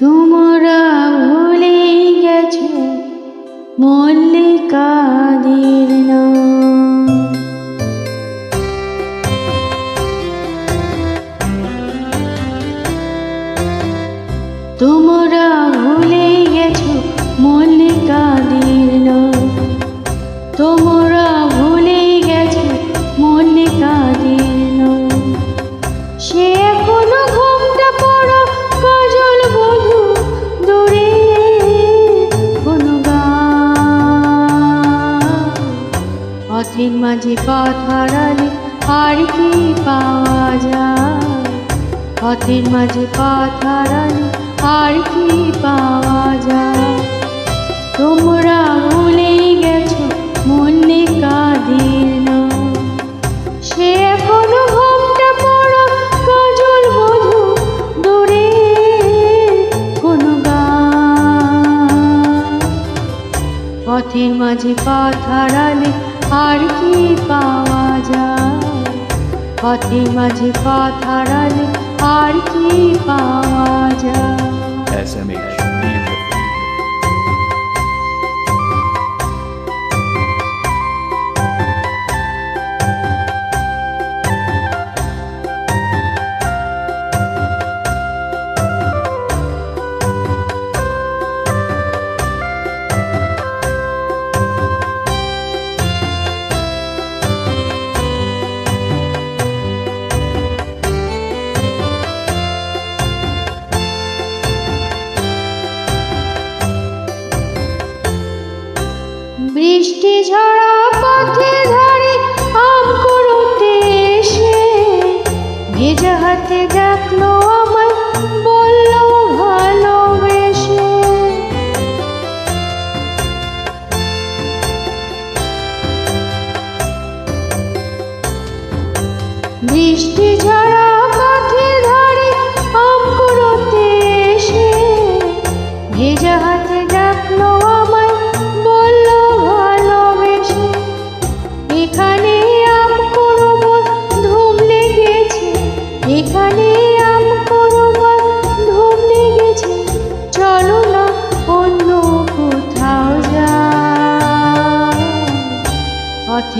তোমরা ভুলে গেছো মল্লিকাদের নাম। মাঝে পথ হারালে আর কি পাওয়া যায়? পথের মাঝে পথ হারালে আর কি পাওয়া যায়? তোমরা ভুলে গেছো মল্লিকাদের নাম সে এখনও ঘুমটা পড়া কাজল বধু দূরে কোনো গান। পথের মাঝে পথ হারালে আর কি পাওয়া যায় পথের মাঝে পথ হারালে আর কি পাওয়া যায় ঝরা পথে ধারে আম কুড়োতে এসে ভেজা হাতে ডাকলো আমায় বলল ভালোবেসে। বৃষ্টি ঝরা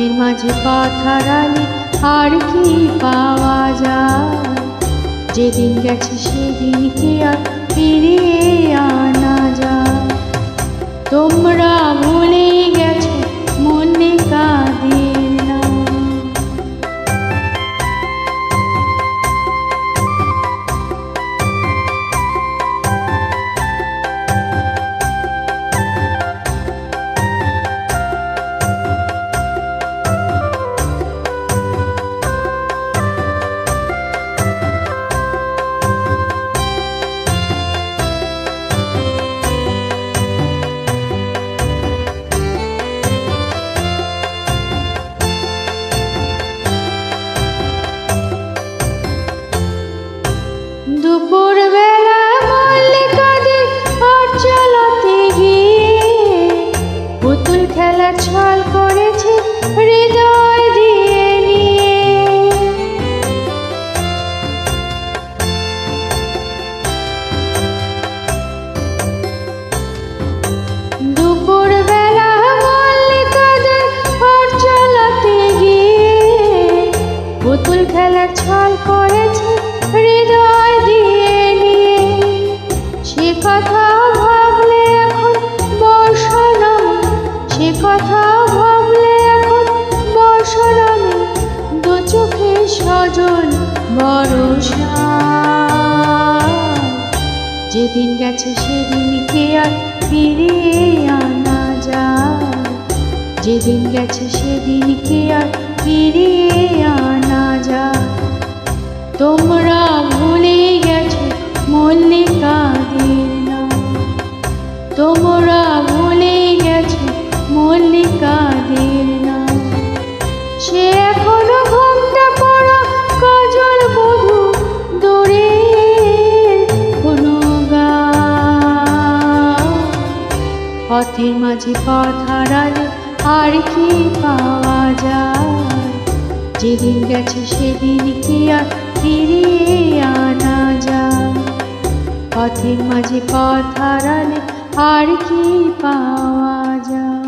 পথের মাঝে পথ হারালে আর কি পাওয়া যায়? যেদিন গেছে সেদিন কে আর ফিরিয়ে আনা যায়। তোমরা ভুলে খেলার ছল করেছে হৃদয় দিয়ে নিয়ে। দুপুর বেলা মল্লিকাদের আর চালাতে গিয়ে। পুতুল খেলার ছল করেছে হৃদয় দিয়ে নিয়ে। সে কথা ভাবলে কথা ভাবলে এখন নামে দু চোখে সজল যেদিন গেছে সেদিন কে আর ফিরিয়ে আনা যায়। যেদিন গেছে সেদিন কে আর ফিরিয়ে আনা যায়। তোমরা ভুলে মাঝে পথ হারালে, আর কি পাওয়া যায়? যেদিন গেছে সেদিন কি আর ফিরিয়ে আনা যায়? পথের মাঝে পথ হারালে আর কি পাওয়া যায়?